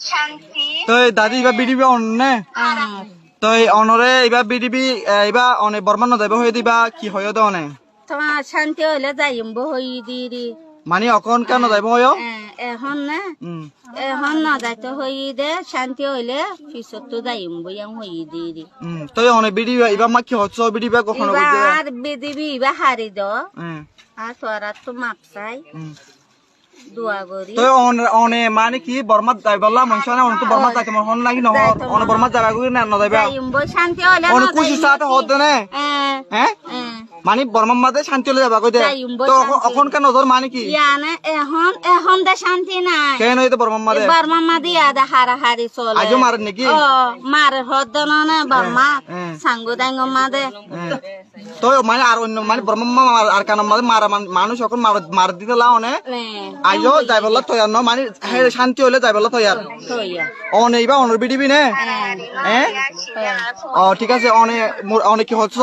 শান্তি তো দাদি এবার বিডিবি অনে তো এই অনরে এবার বিডিবি এবার অনেক বর্মান নদাইব হয়ে দিবা কি হয় তো অনেক তোমার শান্তি হইলে যাইম বই দি মানে অকন কেন যাইব হয় এখন না এখন না যাইতে হই দে শান্তি হইলে পিছত তো যাইম বইয়াম হই দিদি উম তো এই অনে বিডিবি এবার মা কি হচ্ছে? বিডিবি কখনো বুঝে এবার বিদিবি এবার হারি দ। আর তোরা তো মাপ চাই। উম। দোয়া করি। তো অনে অনে মানে কি বর্মাত যাইবলা মনছ না অনে তো বর্মাত যাইতে মন হন লাগি নহর। অনে বর্মাত যাবা কই না নদাইবা যাইম শান্তি হইলে কুশি সাথে হদ নে হ্যাঁ? মানে বর্মার মাঝে শান্তি হলে যাবা কই দে তো কেন নজর মানে কি? ইয়ানে এখন এখন দে শান্তি নাই। কেন হইতে বর্মার মাঝে বর্মা মা দিয়া দে হারা হারি চলে। আজও মারেন নাকি? ও মার হদ না বর্মা। সাঙ্গু দাঙ্গ মা দে। হ্যাঁ। তো মানে আর অন্য মানে ব্রহ্মা আর কান মাঝে মারা মান- মানুষ এখন মার মার দিতে লাও নে? আইও যাই বললা তৈয়ার ন? মানে শান্তি হলে যাই বললা তৈয়ার থইয়া অনে ইবা অনর বিডিবি নে? হ্যাঁ। ও ঠিক আছে অনে মোর- অনে কি হচ্ছে